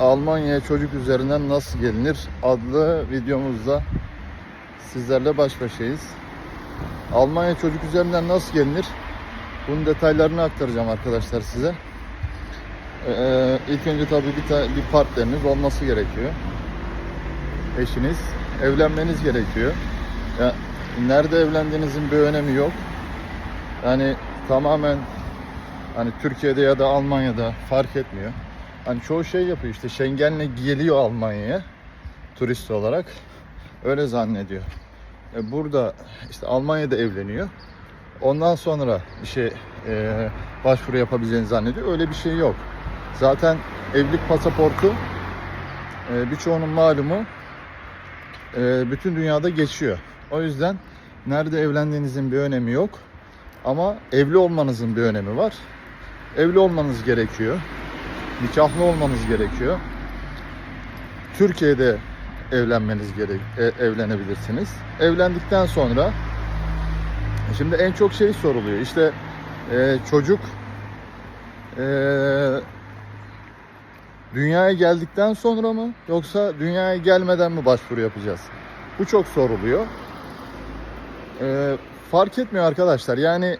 Almanya'ya çocuk üzerinden nasıl gelinir adlı videomuzda sizlerle baş başayız. Almanya çocuk üzerinden nasıl gelinir? Bunun detaylarını aktaracağım arkadaşlar size. Ee, ilk önce tabii bir, ta- bir partneriniz olması gerekiyor. Eşiniz. Evlenmeniz gerekiyor. Ya, nerede evlendiğinizin bir önemi yok. Yani tamamen hani Türkiye'de ya da Almanya'da fark etmiyor. Hani çoğu şey yapıyor işte Schengen'le geliyor Almanya'ya turist olarak. Öyle zannediyor. E, burada işte Almanya'da evleniyor. Ondan sonra bir şey e, başvuru yapabileceğini zannediyor. Öyle bir şey yok. Zaten evlilik pasaportu e, birçoğunun malumu e, bütün dünyada geçiyor. O yüzden nerede evlendiğinizin bir önemi yok. Ama evli olmanızın bir önemi var. Evli olmanız gerekiyor. Nikahlı olmanız gerekiyor. Türkiye'de evlenmeniz gerek e, evlenebilirsiniz. Evlendikten sonra şimdi en çok şey soruluyor. İşte e, çocuk e, dünyaya geldikten sonra mı yoksa dünyaya gelmeden mi başvuru yapacağız? Bu çok soruluyor. E, fark etmiyor arkadaşlar. Yani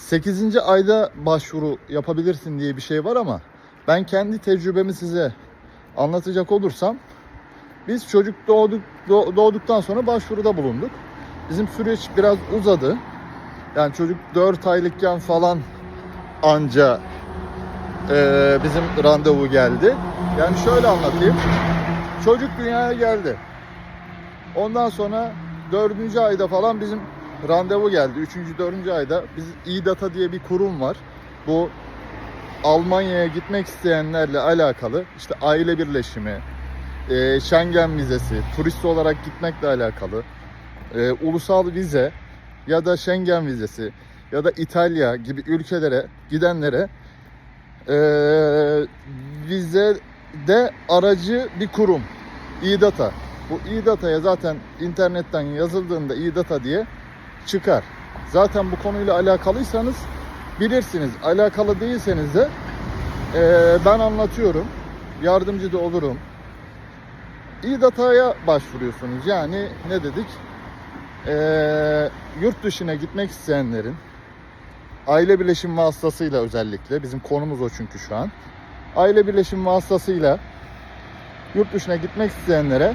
8. ayda başvuru yapabilirsin diye bir şey var ama ben kendi tecrübemi size anlatacak olursam biz çocuk doğduk doğ- doğduktan sonra başvuruda bulunduk. Bizim süreç biraz uzadı. Yani çocuk 4 aylıkken falan anca eee, bizim randevu geldi. Yani şöyle anlatayım. Çocuk dünyaya geldi. Ondan sonra dördüncü ayda falan bizim randevu geldi. Üçüncü, dördüncü ayda biz İDATA diye bir kurum var. Bu Almanya'ya gitmek isteyenlerle alakalı işte aile birleşimi, e, Schengen vizesi, turist olarak gitmekle alakalı, e, ulusal vize ya da Schengen vizesi ya da İtalya gibi ülkelere gidenlere e, vizede aracı bir kurum. İDATA. Bu İDATA'ya zaten internetten yazıldığında İDATA diye çıkar. Zaten bu konuyla alakalıysanız bilirsiniz. Alakalı değilseniz de eee, ben anlatıyorum. Yardımcı da olurum. İDATA'ya başvuruyorsunuz. Yani ne dedik? Eee, yurt dışına gitmek isteyenlerin aile birleşim vasıtasıyla özellikle bizim konumuz o çünkü şu an. Aile birleşim vasıtasıyla yurt dışına gitmek isteyenlere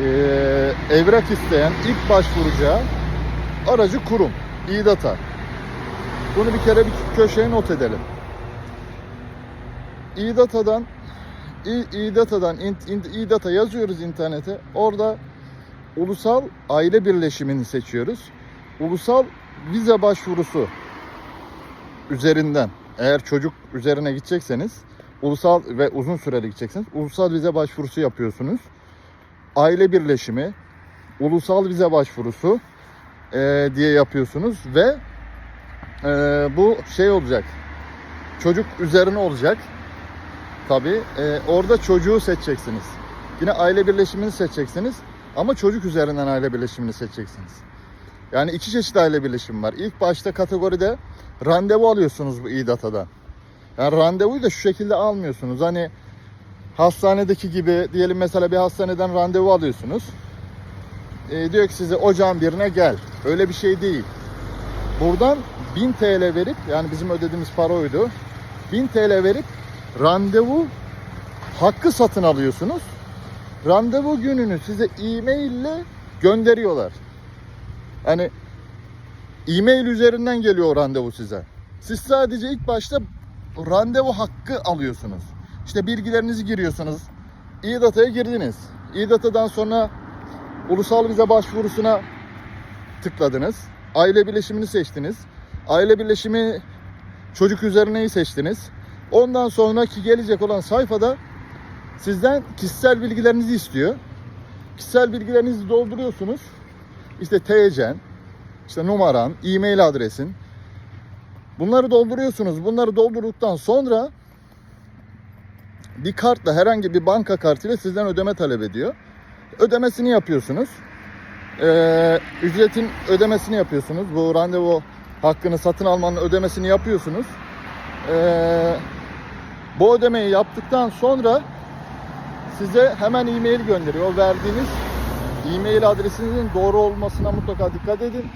eee, evrak isteyen ilk başvuracağı aracı kurum. İDATA. Bunu bir kere bir köşeye not edelim. İDATA'dan İDATA'dan İDATA yazıyoruz internete. Orada ulusal aile birleşimini seçiyoruz. Ulusal vize başvurusu üzerinden eğer çocuk üzerine gidecekseniz ulusal ve uzun süreli gidecekseniz ulusal vize başvurusu yapıyorsunuz. Aile birleşimi, ulusal vize başvurusu e, diye yapıyorsunuz ve e, bu şey olacak. Çocuk üzerine olacak. Tabi orada çocuğu seçeceksiniz. Yine aile birleşimini seçeceksiniz ama çocuk üzerinden aile birleşimini seçeceksiniz. Yani iki çeşit aile birleşimi var. İlk başta kategoride randevu alıyorsunuz bu İDATA'dan. Yani randevuyu da şu şekilde almıyorsunuz. Hani hastanedeki gibi diyelim mesela bir hastaneden randevu alıyorsunuz. E, diyor ki size ocağın birine gel. Öyle bir şey değil. Buradan 1000 TL verip yani bizim ödediğimiz para oydu. 1000 TL verip randevu hakkı satın alıyorsunuz. Randevu gününü size e-mail ile gönderiyorlar. Yani e-mail üzerinden geliyor o randevu size. Siz sadece ilk başta randevu hakkı alıyorsunuz. İşte bilgilerinizi giriyorsunuz. İDATA'ya girdiniz. İDATA'dan sonra ulusal vize başvurusuna tıkladınız. Aile birleşimini seçtiniz. Aile birleşimi çocuk üzerineyi seçtiniz. Ondan sonraki gelecek olan sayfada sizden kişisel bilgilerinizi istiyor. Kişisel bilgilerinizi dolduruyorsunuz. İşte TC'n, işte numaran, e-mail adresin. Bunları dolduruyorsunuz. Bunları doldurduktan sonra bir kartla herhangi bir banka kartıyla sizden ödeme talep ediyor. Ödemesini yapıyorsunuz. Ee, ücretin ödemesini yapıyorsunuz. Bu randevu hakkını satın almanın ödemesini yapıyorsunuz. Ee, Bu ödemeyi yaptıktan sonra size hemen e-mail gönderiyor. O verdiğiniz e-mail adresinizin doğru olmasına mutlaka dikkat edin.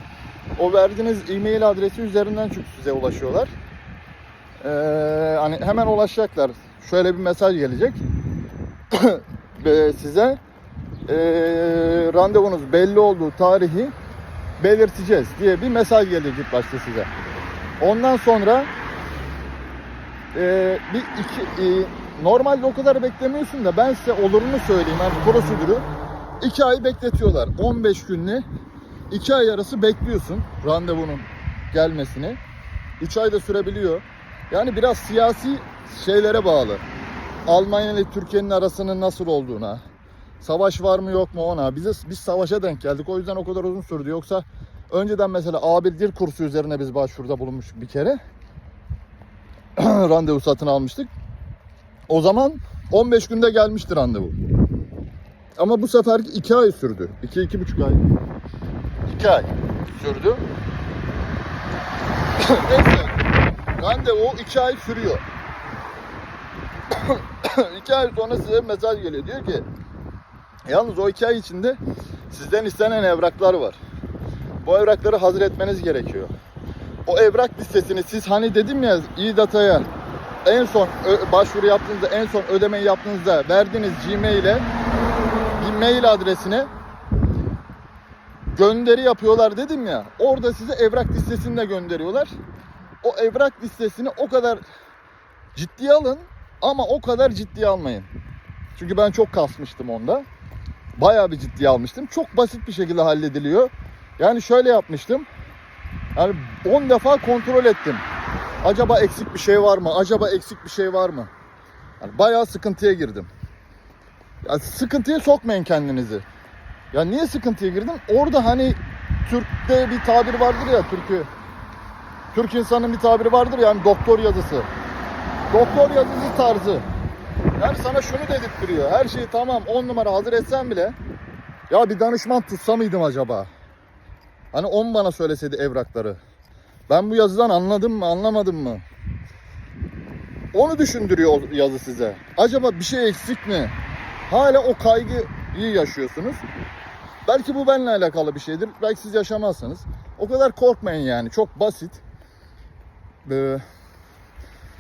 O verdiğiniz e-mail adresi üzerinden çünkü size ulaşıyorlar. Ee, hani hemen ulaşacaklar. Şöyle bir mesaj gelecek. Size ee, randevunuz belli olduğu tarihi belirteceğiz diye bir mesaj gelecek başta size. Ondan sonra ee, bir iki ee, normalde o kadar beklemiyorsun da ben size olurunu söyleyeyim. Yani prosedürü 2 ay bekletiyorlar. 15 günlü 2 ay arası bekliyorsun randevunun gelmesini. 3 ay da sürebiliyor. Yani biraz siyasi şeylere bağlı. Almanya ile Türkiye'nin arasının nasıl olduğuna, savaş var mı yok mu ona. Bize biz savaşa denk geldik. O yüzden o kadar uzun sürdü. Yoksa önceden mesela A1 dil kursu üzerine biz başvuruda bulunmuştuk bir kere. randevu satın almıştık. O zaman 15 günde gelmişti randevu. Ama bu sefer 2 ay sürdü. 2 iki, 2,5 ay. 2 ay sürdü. Neyse. Randevu 2 ay sürüyor. 2 ay sonra size mesaj geliyor. Diyor ki yalnız o 2 ay içinde sizden istenen evraklar var. Bu evrakları hazır etmeniz gerekiyor. O evrak listesini siz hani dedim ya İDATA'ya en son başvuru yaptığınızda en son ödemeyi yaptığınızda verdiğiniz Gmail'e mail adresine gönderi yapıyorlar dedim ya. Orada size evrak listesini de gönderiyorlar. O evrak listesini o kadar ciddiye alın ama o kadar ciddiye almayın. Çünkü ben çok kasmıştım onda. Bayağı bir ciddiye almıştım. Çok basit bir şekilde hallediliyor. Yani şöyle yapmıştım. Yani 10 defa kontrol ettim. Acaba eksik bir şey var mı? Acaba eksik bir şey var mı? Yani bayağı sıkıntıya girdim. Ya sıkıntıya sokmayın kendinizi. Ya niye sıkıntıya girdim? Orada hani Türk'te bir tabir vardır ya Türk'ü. Türk insanın bir tabiri vardır ya hani doktor yazısı. Doktor yazısı tarzı. Yani sana şunu dedirttiriyor. Her şeyi tamam 10 numara hazır etsen bile ya bir danışman tutsa mıydım acaba? Hani 10 bana söyleseydi evrakları. Ben bu yazıdan anladım mı anlamadım mı? Onu düşündürüyor yazı size. Acaba bir şey eksik mi? Hala o kaygıyı yaşıyorsunuz. Belki bu benimle alakalı bir şeydir. Belki siz yaşamazsınız. O kadar korkmayın yani. Çok basit. Ee,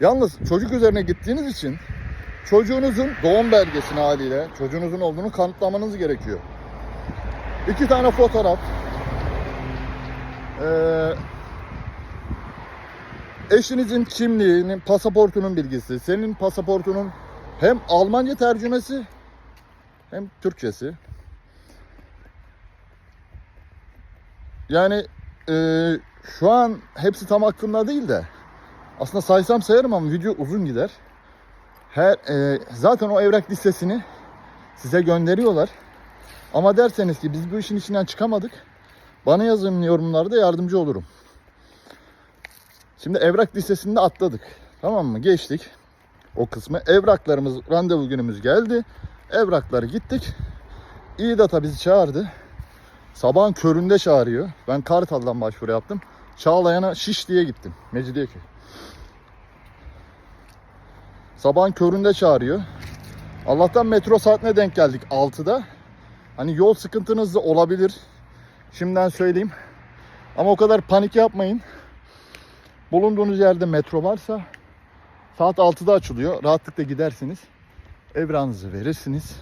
yalnız çocuk üzerine gittiğiniz için çocuğunuzun doğum belgesini haliyle çocuğunuzun olduğunu kanıtlamanız gerekiyor. İki tane fotoğraf. Ee, eşinizin kimliğinin, pasaportunun bilgisi, senin pasaportunun hem Almanca tercümesi hem Türkçesi. Yani e, şu an hepsi tam aklımda değil de aslında saysam sayarım ama video uzun gider. Her e, zaten o evrak listesini size gönderiyorlar. Ama derseniz ki biz bu işin içinden çıkamadık. Bana yazın yorumlarda yardımcı olurum. Şimdi evrak listesinde atladık. Tamam mı? Geçtik o kısmı. Evraklarımız, randevu günümüz geldi. Evrakları gittik. İDATA bizi çağırdı. Sabahın köründe çağırıyor. Ben Kartal'dan başvuru yaptım. Çağlayan'a Şiş diye gittim. Mecidiyeköy. Sabahın köründe çağırıyor. Allah'tan metro saatine denk geldik 6'da. Hani yol sıkıntınız da olabilir. Şimdiden söyleyeyim. Ama o kadar panik yapmayın. Bulunduğunuz yerde metro varsa saat 6'da açılıyor. Rahatlıkla gidersiniz. Evrağınızı verirsiniz.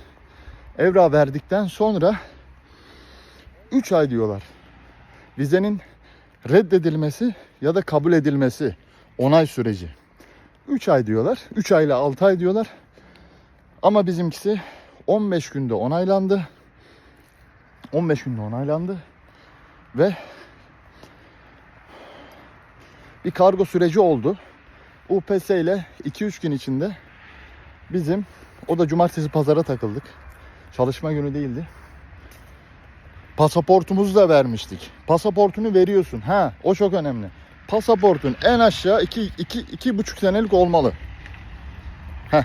Evrağı verdikten sonra 3 ay diyorlar. Vizenin reddedilmesi ya da kabul edilmesi onay süreci. 3 ay diyorlar. 3 ay ile 6 ay diyorlar. Ama bizimkisi 15 günde onaylandı. 15 günde onaylandı. Ve bir kargo süreci oldu. UPS ile 2-3 gün içinde bizim o da cumartesi pazara takıldık. Çalışma günü değildi. Pasaportumuzu da vermiştik. Pasaportunu veriyorsun. Ha, o çok önemli. Pasaportun en aşağı 2 2 iki buçuk senelik olmalı. Heh.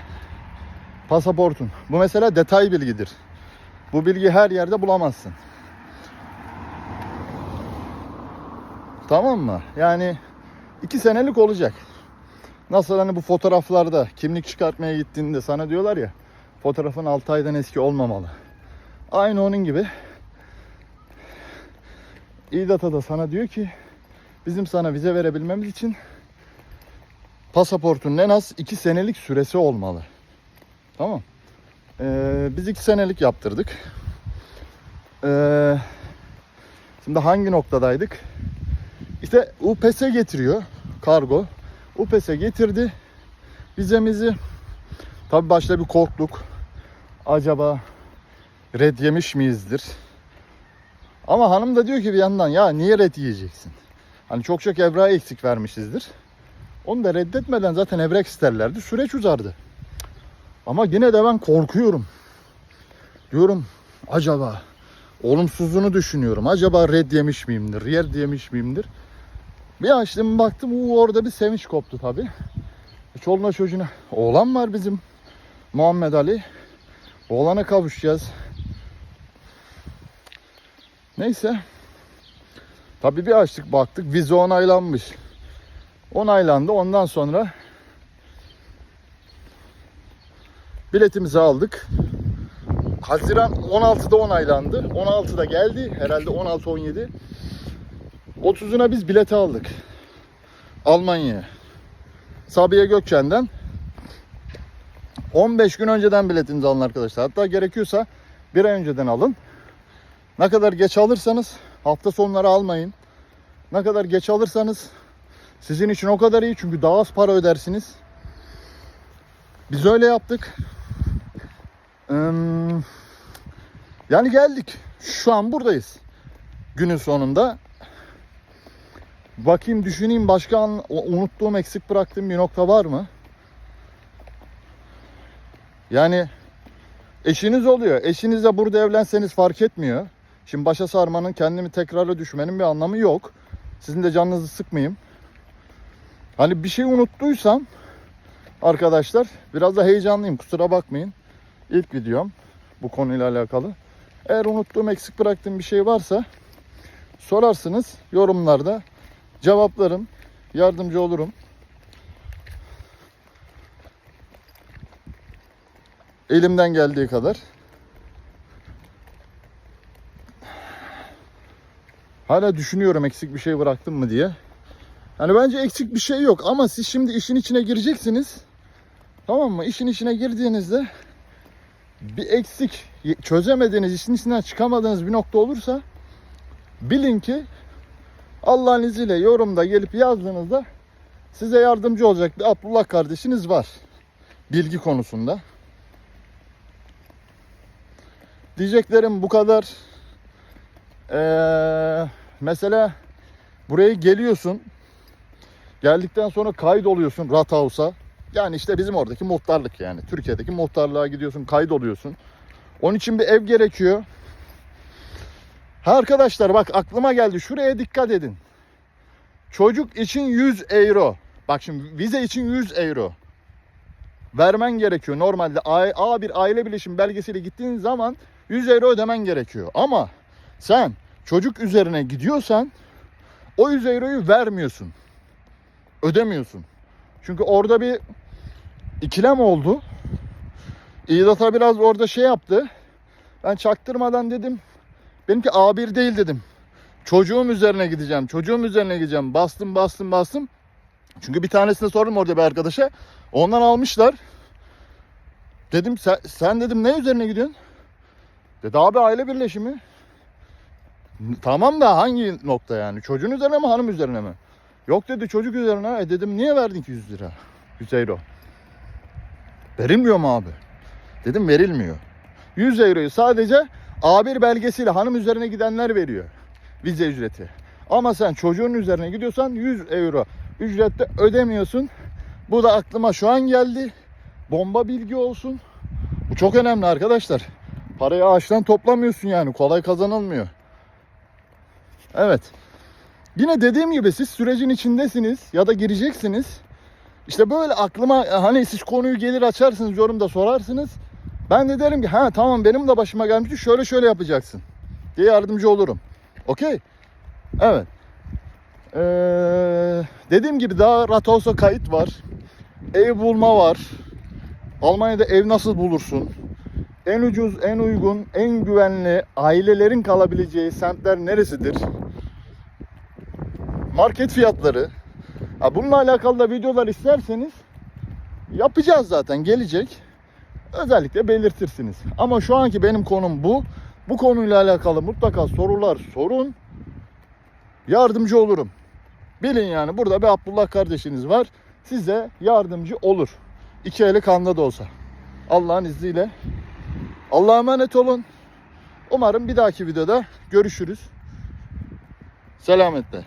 Pasaportun. Bu mesela detay bilgidir. Bu bilgi her yerde bulamazsın. Tamam mı? Yani 2 senelik olacak. Nasıl hani bu fotoğraflarda kimlik çıkartmaya gittiğinde sana diyorlar ya fotoğrafın 6 aydan eski olmamalı. Aynı onun gibi İDATA da sana diyor ki bizim sana vize verebilmemiz için pasaportunun en az 2 senelik süresi olmalı. Tamam. Ee, biz 2 senelik yaptırdık. Ee, şimdi hangi noktadaydık? İşte UPS getiriyor kargo. UPS getirdi vizemizi. Tabi başta bir korktuk. Acaba red yemiş miyizdir? Ama hanım da diyor ki bir yandan ya niye red yiyeceksin? Hani çok çok evrağı eksik vermişizdir. Onu da reddetmeden zaten evrak isterlerdi. Süreç uzardı. Ama yine de ben korkuyorum. Diyorum acaba olumsuzluğunu düşünüyorum. Acaba red yemiş miyimdir? Yer yemiş miyimdir? Bir açtım baktım uu, orada bir sevinç koptu tabi. Çoluğuna çocuğuna. Oğlan var bizim. Muhammed Ali. Oğlana kavuşacağız. Neyse. Tabii bir açtık baktık vize onaylanmış. Onaylandı. Ondan sonra biletimizi aldık. Haziran 16'da onaylandı. 16'da geldi. Herhalde 16-17. 30'una biz bileti aldık. Almanya'ya. Sabiha Gökçen'den 15 gün önceden biletinizi alın arkadaşlar. Hatta gerekiyorsa bir ay önceden alın. Ne kadar geç alırsanız hafta sonları almayın. Ne kadar geç alırsanız sizin için o kadar iyi çünkü daha az para ödersiniz. Biz öyle yaptık. Yani geldik. Şu an buradayız. Günün sonunda. Bakayım düşüneyim başka an, unuttuğum eksik bıraktığım bir nokta var mı? Yani eşiniz oluyor. Eşinizle burada evlenseniz fark etmiyor. Şimdi başa sarmanın kendimi tekrara düşmenin bir anlamı yok. Sizin de canınızı sıkmayayım. Hani bir şey unuttuysam arkadaşlar biraz da heyecanlıyım kusura bakmayın. İlk videom bu konuyla alakalı. Eğer unuttuğum eksik bıraktığım bir şey varsa sorarsınız yorumlarda cevaplarım, yardımcı olurum. Elimden geldiği kadar. Hala düşünüyorum eksik bir şey bıraktım mı diye. Yani bence eksik bir şey yok ama siz şimdi işin içine gireceksiniz. Tamam mı? İşin içine girdiğinizde bir eksik çözemediğiniz, işin içinden çıkamadığınız bir nokta olursa bilin ki Allah'ın izniyle yorumda gelip yazdığınızda size yardımcı olacak bir Abdullah kardeşiniz var. Bilgi konusunda. Diyeceklerim bu kadar. Ee, mesela buraya geliyorsun. Geldikten sonra kaydoluyorsun Rathausa. Yani işte bizim oradaki muhtarlık yani. Türkiye'deki muhtarlığa gidiyorsun, kaydoluyorsun. Onun için bir ev gerekiyor. Ha arkadaşlar bak aklıma geldi. Şuraya dikkat edin. Çocuk için 100 euro. Bak şimdi vize için 100 euro. Vermen gerekiyor. Normalde A, A bir aile birleşim belgesiyle gittiğin zaman 100 euro ödemen gerekiyor. Ama sen çocuk üzerine gidiyorsan o 100 euroyu vermiyorsun. Ödemiyorsun. Çünkü orada bir ikilem oldu. İDATA biraz orada şey yaptı. Ben çaktırmadan dedim. Benimki A1 değil dedim. Çocuğum üzerine gideceğim. Çocuğum üzerine gideceğim. Bastım bastım bastım. Çünkü bir tanesine sordum orada bir arkadaşa. Ondan almışlar. Dedim sen, sen dedim ne üzerine gidiyorsun? Dedi abi aile birleşimi. Tamam da hangi nokta yani? Çocuğun üzerine mi hanım üzerine mi? Yok dedi çocuk üzerine. E dedim niye verdin ki 100 lira? 100 euro. Verilmiyor mu abi? Dedim verilmiyor. 100 euroyu sadece A1 belgesiyle hanım üzerine gidenler veriyor. Vize ücreti. Ama sen çocuğun üzerine gidiyorsan 100 euro ücrette ödemiyorsun. Bu da aklıma şu an geldi. Bomba bilgi olsun. Bu çok önemli arkadaşlar. Parayı ağaçtan toplamıyorsun yani. Kolay kazanılmıyor. Evet. Yine dediğim gibi siz sürecin içindesiniz ya da gireceksiniz. İşte böyle aklıma hani siz konuyu gelir açarsınız yorumda sorarsınız. Ben de derim ki ha tamam benim de başıma gelmişti şöyle şöyle yapacaksın diye yardımcı olurum. Okey. Evet. Ee, dediğim gibi daha Ratos'a kayıt var. ev bulma var. Almanya'da ev nasıl bulursun? En ucuz, en uygun, en güvenli ailelerin kalabileceği semtler neresidir? Market fiyatları. Ha, bununla alakalı da videolar isterseniz yapacağız zaten gelecek. Özellikle belirtirsiniz. Ama şu anki benim konum bu. Bu konuyla alakalı mutlaka sorular sorun. Yardımcı olurum. Bilin yani burada bir Abdullah kardeşiniz var. Size yardımcı olur. İki eli kanda da olsa. Allah'ın izniyle. Allah'a emanet olun. Umarım bir dahaki videoda görüşürüz. Selametle.